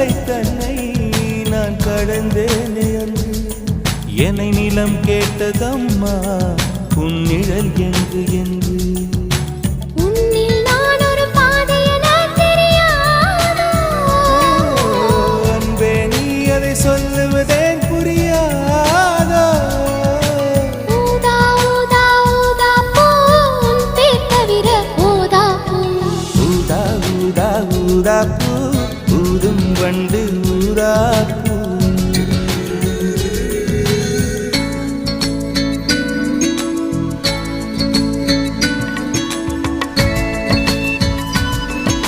அலை தன்னை நான் கடந்தேனே அன்று. என்னை நிலம் கேட்டதம்மா உன்னிழல் என்று என்று. உன்னில் நான் ஒரு பாதை என தெரியாதோ? அன்பே நீ அதை சொல்லுவதேன் புரியாதோ? ஊதா ஊதா ஊதா பூ. கண்டு ஊரா